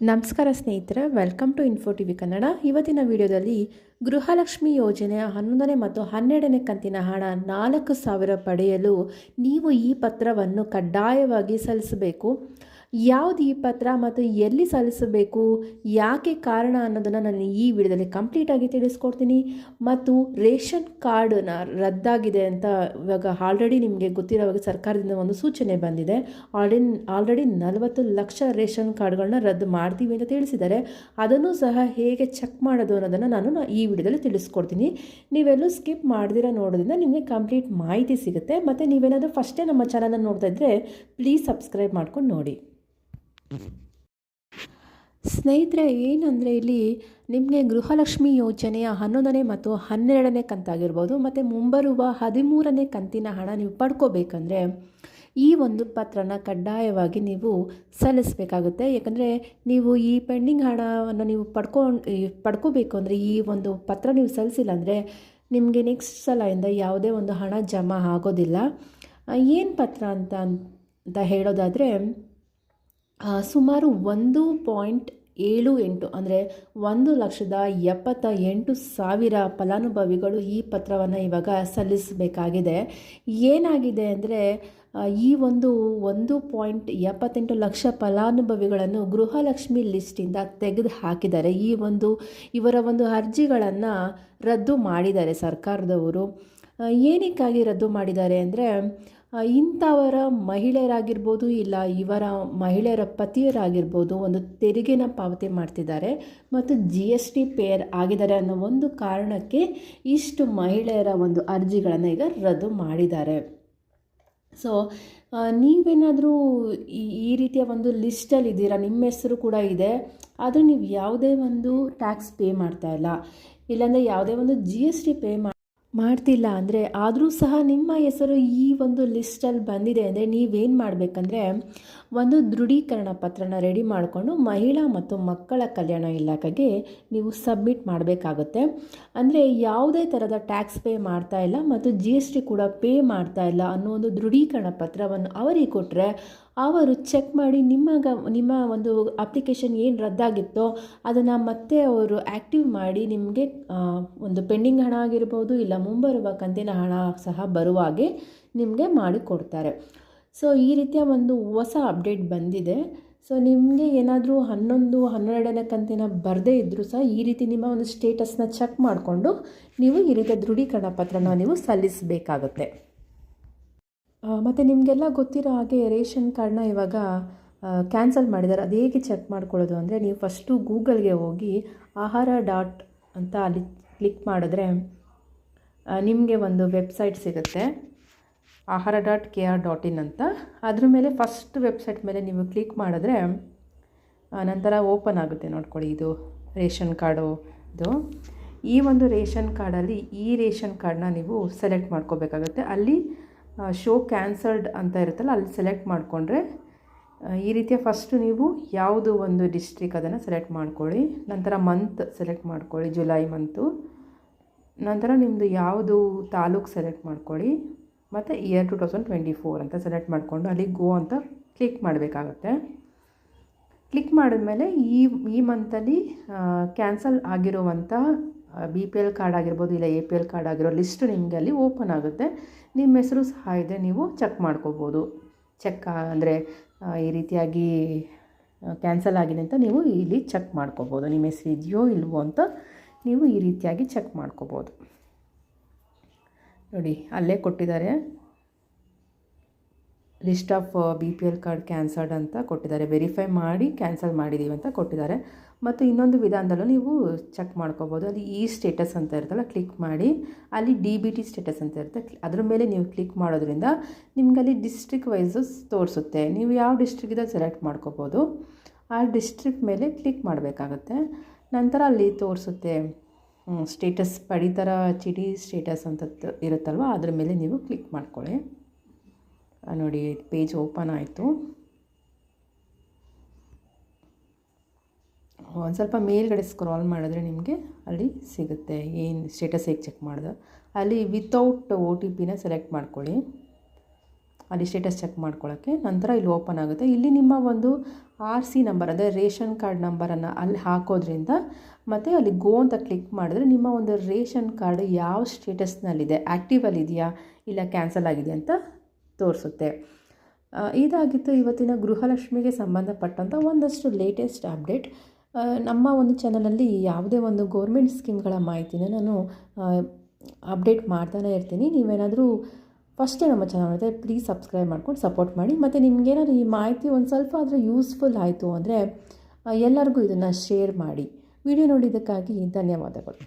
ನಮಸ್ಕಾರ ಸ್ನೇಹಿತರೆ welcome to info TV Kannada ಇವತ್ತಿನ ವಿಡಿಯೋದಲ್ಲಿ ಗೃಹಲಕ್ಷ್ಮಿ ಯೋಜನೆಯ ಹನ್ನೊಂದನೇ ಮತ್ತು ಹನ್ನೆರಡನೇ ಕಂತಿನ ಹಣ ನಾಲ್ಕು ಸಾವಿರ ಪಡೆಯಲು ನೀವು ಈ ಪತ್ರವನ್ನು ಕಡ್ಡಾಯವಾಗಿ ಸಲ್ಲಿಸಬೇಕು. ಯಾವುದು ಈ ಪತ್ರ ಮತ್ತು ಎಲ್ಲಿ ಸಲ್ಲಿಸಬೇಕು, ಯಾಕೆ ಕಾರಣ ಅನ್ನೋದನ್ನು ನಾನು ಈ ವಿಡಿಯೋದಲ್ಲಿ ಕಂಪ್ಲೀಟಾಗಿ ತಿಳಿಸ್ಕೊಡ್ತೀನಿ. ಮತ್ತು ರೇಷನ್ ಕಾರ್ಡನ್ನ ರದ್ದಾಗಿದೆ ಅಂತ ಇವಾಗ ಆಲ್ರೆಡಿ ನಿಮಗೆ ಗೊತ್ತಿರೋವಾಗ ಸರ್ಕಾರದಿಂದ ಒಂದು ಸೂಚನೆ ಬಂದಿದೆ. ಆಲ್ರೆಡಿ ಆಲ್ರೆಡಿ ನಲವತ್ತು ಲಕ್ಷ ರೇಷನ್ ಕಾರ್ಡ್ಗಳನ್ನ ರದ್ದು ಮಾಡ್ತೀವಿ ಅಂತ ತಿಳಿಸಿದ್ದಾರೆ. ಅದನ್ನು ಸಹ ಹೇಗೆ ಚೆಕ್ ಮಾಡೋದು ಅನ್ನೋದನ್ನು ನಾನು ಈ ವಿಡಿಯೋದಲ್ಲಿ ತಿಳಿಸ್ಕೊಡ್ತೀನಿ. ನೀವೆಲ್ಲೂ ಸ್ಕಿಪ್ ಮಾಡ್ದಿರ ನೋಡೋದ್ರಿಂದ ನಿಮಗೆ ಕಂಪ್ಲೀಟ್ ಮಾಹಿತಿ ಸಿಗುತ್ತೆ. ಮತ್ತು ನೀವೇನಾದರೂ ಫಸ್ಟೇ ನಮ್ಮ ಚಾನಲನ್ನು ನೋಡ್ತಾ ಇದ್ದರೆ ಪ್ಲೀಸ್ ಸಬ್ಸ್ಕ್ರೈಬ್ ಮಾಡ್ಕೊಂಡು ನೋಡಿ. ಸ್ನೇಹಿತರೆ, ಏನಂದರೆ ಇಲ್ಲಿ ನಿಮಗೆ ಗೃಹಲಕ್ಷ್ಮಿ ಯೋಜನೆಯ ಹನ್ನೊಂದನೇ ಮತ್ತು ಹನ್ನೆರಡನೇ ಕಂತಾಗಿರ್ಬೋದು, ಮತ್ತು ಮುಂಬರುವ ಹದಿಮೂರನೇ ಕಂತಿನ ಹಣ ನೀವು ಪಡ್ಕೋಬೇಕಂದ್ರೆ ಈ ಒಂದು ಪತ್ರನ ಕಡ್ಡಾಯವಾಗಿ ನೀವು ಸಲ್ಲಿಸಬೇಕಾಗುತ್ತೆ. ಯಾಕಂದರೆ ನೀವು ಈ ಪೆಂಡಿಂಗ್ ಹಣವನ್ನು ನೀವು ಪಡ್ಕೊಂಡು ಪಡ್ಕೋಬೇಕು ಅಂದರೆ ಈ ಒಂದು ಪತ್ರ ನೀವು ಸಲ್ಲಿಸಿಲ್ಲ ಅಂದರೆ ನಿಮಗೆ ನೆಕ್ಸ್ಟ್ ಸಲದಿಂದ ಯಾವುದೇ ಒಂದು ಹಣ ಜಮಾ ಆಗೋದಿಲ್ಲ. ಏನು ಪತ್ರ ಅಂತ ಅಂತ ಹೇಳೋದಾದರೆ ಸುಮಾರು ಒಂದು ಪಾಯಿಂಟ್ ಏಳು ಎಂಟು, ಅಂದರೆ ಒಂದು ಲಕ್ಷದ ಎಪ್ಪತ್ತ ಎಂಟು ಸಾವಿರ ಫಲಾನುಭವಿಗಳು ಈ ಪತ್ರವನ್ನು ಇವಾಗ ಸಲ್ಲಿಸಬೇಕಾಗಿದೆ. ಏನಾಗಿದೆ ಅಂದರೆ ಈ ಒಂದು ಒಂದು ಪಾಯಿಂಟ್ ಎಪ್ಪತ್ತೆಂಟು ಲಕ್ಷ ಫಲಾನುಭವಿಗಳನ್ನು ಗೃಹಲಕ್ಷ್ಮಿ ಲಿಸ್ಟಿಂದ ತೆಗೆದು ಹಾಕಿದ್ದಾರೆ ಈ ಒಂದು, ಇವರ ಒಂದು ಅರ್ಜಿಗಳನ್ನು ರದ್ದು ಮಾಡಿದ್ದಾರೆ ಸರ್ಕಾರದವರು. ಏನಕ್ಕಾಗಿ ರದ್ದು ಮಾಡಿದ್ದಾರೆ ಅಂದರೆ ಇಂಥವರ ಮಹಿಳೆಯರಾಗಿರ್ಬೋದು ಇಲ್ಲ ಇವರ ಮಹಿಳೆಯರ ಪತಿಯರಾಗಿರ್ಬೋದು ಒಂದು ತೆರಿಗೆನ ಪಾವತಿ ಮಾಡ್ತಿದ್ದಾರೆ ಮತ್ತು ಜಿ ಎಸ್ ಟಿ ಪೇರ್ ಆಗಿದ್ದಾರೆ ಅನ್ನೋ ಒಂದು ಕಾರಣಕ್ಕೆ ಇಷ್ಟು ಮಹಿಳೆಯರ ಒಂದು ಅರ್ಜಿಗಳನ್ನು ಈಗ ರದ್ದು ಮಾಡಿದ್ದಾರೆ. ಸೊ ನೀವೇನಾದರೂ ಈ ರೀತಿಯ ಒಂದು ಲಿಸ್ಟಲ್ಲಿ ಇದ್ದೀರಾ? ನಿಮ್ಮ ಹೆಸರು ಕೂಡ ಇದೆ. ಆದರೆ ನೀವು ಯಾವುದೇ ಒಂದು ಟ್ಯಾಕ್ಸ್ ಪೇ ಮಾಡ್ತಾ ಇಲ್ಲ. ಇಲ್ಲಾಂದರೆ ಯಾವುದೇ ಒಂದು ಜಿ ಎಸ್ ಟಿ ಪೇ ಮಾ ಮಾಡ್ತಿಲ್ಲ ಅಂದರೆ ಆದರೂ ಸಹ ನಿಮ್ಮ ಹೆಸರು ಈ ಒಂದು ಲಿಸ್ಟಲ್ಲಿ ಬಂದಿದೆ ಅಂದರೆ ನೀವೇನು ಮಾಡಬೇಕಂದ್ರೆ ಒಂದು ದೃಢೀಕರಣ ಪತ್ರನ ರೆಡಿ ಮಾಡಿಕೊಂಡು ಮಹಿಳಾ ಮತ್ತು ಮಕ್ಕಳ ಕಲ್ಯಾಣ ಇಲಾಖೆಗೆ ನೀವು ಸಬ್ಮಿಟ್ ಮಾಡಬೇಕಾಗುತ್ತೆ. ಅಂದರೆ ಯಾವುದೇ ಥರದ ಟ್ಯಾಕ್ಸ್ ಪೇ ಮಾಡ್ತಾ ಇಲ್ಲ ಮತ್ತು ಜಿ ಎಸ್ ಟಿ ಕೂಡ ಪೇ ಮಾಡ್ತಾ ಇಲ್ಲ ಅನ್ನೋ ಒಂದು ದೃಢೀಕರಣ ಪತ್ರವನ್ನು ಅವರಿಗೆ ಕೊಟ್ಟರೆ ಅವರು ಚೆಕ್ ಮಾಡಿ ನಿಮ್ಮ ನಿಮ್ಮ ಒಂದು ಅಪ್ಲಿಕೇಶನ್ ಏನು ರದ್ದಾಗಿತ್ತೋ ಅದನ್ನು ಮತ್ತೆ ಅವರು ಆ್ಯಕ್ಟಿವ್ ಮಾಡಿ ನಿಮಗೆ ಒಂದು ಪೆಂಡಿಂಗ್ ಹಣ ಆಗಿರ್ಬೋದು ಇಲ್ಲ ಮುಂಬರುವ ಕಂತಿನ ಹಣ ಸಹ ಬರುವ ಹಾಗೆ ನಿಮಗೆ ಮಾಡಿಕೊಡ್ತಾರೆ. ಸೊ ಈ ರೀತಿಯ ಒಂದು ಹೊಸ ಅಪ್ಡೇಟ್ ಬಂದಿದೆ. ಸೊ ನಿಮಗೆ ಏನಾದರೂ ಹನ್ನೊಂದು, ಹನ್ನೆರಡನೇ ಕಂತಿನ ಬರದೇ ಇದ್ದರೂ ಸಹ ಈ ರೀತಿ ನಿಮ್ಮ ಒಂದು ಸ್ಟೇಟಸ್ನ ಚೆಕ್ ಮಾಡಿಕೊಂಡು ನೀವು ಈ ರೀತಿಯ ದೃಢೀಕರಣ ಪತ್ರನ ನೀವು ಸಲ್ಲಿಸಬೇಕಾಗುತ್ತೆ. ಮತ್ತು ನಿಮಗೆಲ್ಲ ಗೊತ್ತಿರೋ ಹಾಗೆ ರೇಷನ್ ಕಾರ್ಡ್ನ ಇವಾಗ ಕ್ಯಾನ್ಸಲ್ ಮಾಡಿದ್ದಾರೆ ಅದು ಹೇಗೆ ಚೆಕ್ ಮಾಡ್ಕೊಳ್ಳೋದು ಅಂದರೆ ನೀವು ಫಸ್ಟು ಗೂಗಲ್ಗೆ ಹೋಗಿ ಆಹಾರ ಡಾಟ್ ಅಂತ ಅಲ್ಲಿ ಕ್ಲಿಕ್ ಮಾಡಿದ್ರೆ ನಿಮಗೆ ಒಂದು ವೆಬ್ಸೈಟ್ ಸಿಗುತ್ತೆ. Ahara dot K R dot in ಅಂತ. ಅದ್ರ ಮೇಲೆ ಫಸ್ಟ್ ವೆಬ್ಸೈಟ್ ಮೇಲೆ ನೀವು ಕ್ಲಿಕ್ ಮಾಡಿದ್ರೆ ನಂತರ ಓಪನ್ ಆಗುತ್ತೆ ನೋಡ್ಕೊಳ್ಳಿ ಇದು ರೇಷನ್ ಕಾರ್ಡು, ಇದು. ಈ ಒಂದು ರೇಷನ್ ಕಾರ್ಡಲ್ಲಿ ಈ ರೇಷನ್ ಕಾರ್ಡನ್ನ ನೀವು ಸೆಲೆಕ್ಟ್ ಮಾಡ್ಕೋಬೇಕಾಗುತ್ತೆ. ಅಲ್ಲಿ ಶೋ ಕ್ಯಾನ್ಸಲ್ಡ್ ಅಂತ ಇರುತ್ತಲ್ಲ, ಅಲ್ಲಿ ಸೆಲೆಕ್ಟ್ ಮಾಡಿಕೊಂಡ್ರೆ ಈ ರೀತಿಯ ಫಸ್ಟು ನೀವು ಯಾವುದು ಒಂದು ಡಿಸ್ಟ್ರಿಕ್ ಅದನ್ನು ಸೆಲೆಕ್ಟ್ ಮಾಡ್ಕೊಳ್ಳಿ, ನಂತರ ಮಂತ್ ಸೆಲೆಕ್ಟ್ ಮಾಡ್ಕೊಳ್ಳಿ ಜುಲೈ ಮಂತು ನಂತರ ನಿಮ್ಮದು ಯಾವುದು ತಾಲೂಕು ಸೆಲೆಕ್ಟ್ ಮಾಡ್ಕೊಳ್ಳಿ, ಮತ್ತು year two thousand twenty four ಅಂತ ಸೆಲೆಕ್ಟ್ ಮಾಡಿಕೊಂಡು ಅಲ್ಲಿ ಗೋ ಅಂತ ಕ್ಲಿಕ್ ಮಾಡಬೇಕಾಗತ್ತೆ. ಕ್ಲಿಕ್ ಮಾಡಿದ್ಮೇಲೆ ಈ ಈ ಮಂತಲ್ಲಿ ಕ್ಯಾನ್ಸಲ್ ಆಗಿರುವಂಥ ಬಿ ಪಿ ಎಲ್ ಕಾರ್ಡ್ ಆಗಿರ್ಬೋದು ಇಲ್ಲ ಎ ಪಿ ಎಲ್ ಕಾರ್ಡ್ ಆಗಿರೋ ಲಿಸ್ಟ್ ನಿಮಗೆ ಅಲ್ಲಿ ಓಪನ್ ಆಗುತ್ತೆ. ನಿಮ್ಮ ಹೆಸರು ಸಹ ಇದೆ, ನೀವು ಚೆಕ್ ಮಾಡ್ಕೋಬೋದು. ಚೆಕ್ ಅಂದರೆ ಈ ರೀತಿಯಾಗಿ ಕ್ಯಾನ್ಸಲ್ ಆಗಿದೆ ಅಂತ ನೀವು ಇಲ್ಲಿ ಚೆಕ್ ಮಾಡ್ಕೋಬೋದು. ನಿಮ್ಮ ಹೆಸರು ಇದೆಯೋ ಇಲ್ವೋ ಅಂತ ನೀವು ಈ ರೀತಿಯಾಗಿ ಚೆಕ್ ಮಾಡ್ಕೋಬೋದು. ನೋಡಿ, ಅಲ್ಲೇ ಕೊಟ್ಟಿದ್ದಾರೆ. List of B P L card cancelled ಅಂತ ಕೊಟ್ಟಿದ್ದಾರೆ. ವೆರಿಫೈ ಮಾಡಿ ಕ್ಯಾನ್ಸಲ್ ಮಾಡಿದ್ದೀವಿ ಅಂತ ಕೊಟ್ಟಿದ್ದಾರೆ. ಮತ್ತು ಇನ್ನೊಂದು ವಿಧಾನದಲ್ಲೂ ನೀವು ಚೆಕ್ ಮಾಡ್ಕೋಬೋದು. ಅಲ್ಲಿ ಈ ಸ್ಟೇಟಸ್ ಅಂತ ಇರುತ್ತಲ್ಲ, ಕ್ಲಿಕ್ ಮಾಡಿ. ಅಲ್ಲಿ ಡಿ ಬಿ ಟಿ ಸ್ಟೇಟಸ್ ಅಂತ ಇರುತ್ತೆ. ಅದ್ರ ಮೇಲೆ ನೀವು ಕ್ಲಿಕ್ ಮಾಡೋದ್ರಿಂದ ನಿಮ್ಗೆ ಅಲ್ಲಿ ಡಿಸ್ಟ್ರಿಕ್ ವೈಸಸ್ ತೋರಿಸುತ್ತೆ. ನೀವು ಯಾವ ಡಿಸ್ಟ್ರಿಕ್ ಇದೆ ಸೆಲೆಕ್ಟ್ ಮಾಡ್ಕೋಬೋದು. ಆ ಡಿಸ್ಟ್ರಿಕ್ ಮೇಲೆ ಕ್ಲಿಕ್ ಮಾಡಬೇಕಾಗತ್ತೆ. ನಂತರ ಅಲ್ಲಿ ತೋರಿಸುತ್ತೆ ಸ್ಟೇಟಸ್, ಪಡಿತರ ಚೀಟಿ ಸ್ಟೇಟಸ್ ಅಂತ ಇರುತ್ತಲ್ವ, ಅದ್ರ ಮೇಲೆ ನೀವು ಕ್ಲಿಕ್ ಮಾಡ್ಕೊಳ್ಳಿ. ನೋಡಿ ಪೇಜ್ ಓಪನ್ ಆಯಿತು. ಒಂದು ಸ್ವಲ್ಪ ಮೇಲ್ಗಡೆ ಸ್ಕ್ರಾಲ್ ಮಾಡಿದ್ರೆ ನಿಮಗೆ ಅಲ್ಲಿ ಸಿಗುತ್ತೆ. ಏನು ಸ್ಟೇಟಸ್ ಹೇಗೆ ಚೆಕ್ ಮಾಡಿದೆ? ಅಲ್ಲಿ ವಿತೌಟ್ ಒ ಟಿ ಪಿನ ಸೆಲೆಕ್ಟ್ ಮಾಡ್ಕೊಳ್ಳಿ. ಅಲ್ಲಿ ಸ್ಟೇಟಸ್ ಚೆಕ್ ಮಾಡ್ಕೊಳ್ಳೋಕ್ಕೆ ನಂತರ ಇಲ್ಲಿ ಓಪನ್ ಆಗುತ್ತೆ. ಇಲ್ಲಿ ನಿಮ್ಮ ಒಂದು ಆರ್ ಸಿ ನಂಬರ್ ಅಂದರೆ ರೇಷನ್ ಕಾರ್ಡ್ ನಂಬರನ್ನು ಅಲ್ಲಿ ಹಾಕೋದ್ರಿಂದ ಮತ್ತು ಅಲ್ಲಿ ಗೋ ಅಂತ ಕ್ಲಿಕ್ ಮಾಡಿದ್ರೆ ನಿಮ್ಮ ಒಂದು ರೇಷನ್ ಕಾರ್ಡ್ ಯಾವ ಸ್ಟೇಟಸ್ನಲ್ಲಿದೆ ಆ್ಯಕ್ಟಿವಲ್ಲಿದೆಯಾ ಇಲ್ಲ ಕ್ಯಾನ್ಸಲ್ ಆಗಿದೆ ಅಂತ ತೋರಿಸುತ್ತೆ. ಇದಾಗಿತ್ತು ಇವತ್ತಿನ ಗೃಹಲಕ್ಷ್ಮಿಗೆ ಸಂಬಂಧಪಟ್ಟಂಥ ಒಂದಷ್ಟು ಲೇಟೆಸ್ಟ್ ಅಪ್ಡೇಟ್ ನಮ್ಮ ಒಂದು ಚಾನಲಲ್ಲಿ ಯಾವುದೇ ಒಂದು ಗೌರ್ಮೆಂಟ್ ಸ್ಕೀಮ್ಗಳ ಮಾಹಿತಿನ ನಾನು ಅಪ್ಡೇಟ್ ಮಾಡ್ತಾನೆ ಇರ್ತೀನಿ. ನೀವೇನಾದರೂ ಫಸ್ಟೇ ನಮ್ಮ ಚಾನಲ್ ಇದೆ ಪ್ಲೀಸ್ ಸಬ್ಸ್ಕ್ರೈಬ್ ಮಾಡ್ಕೊಂಡು ಸಪೋರ್ಟ್ ಮಾಡಿ. ಮತ್ತು ನಿಮಗೇನಾದ್ರು ಈ ಮಾಹಿತಿ ಒಂದು ಸ್ವಲ್ಪ ಆದರೂ ಯೂಸ್ಫುಲ್ ಆಯಿತು ಅಂದರೆ ಎಲ್ಲರಿಗೂ ಇದನ್ನು ಶೇರ್ ಮಾಡಿ. ವಿಡಿಯೋ ನೋಡಿದ್ದಕ್ಕಾಗಿ ಧನ್ಯವಾದಗಳು.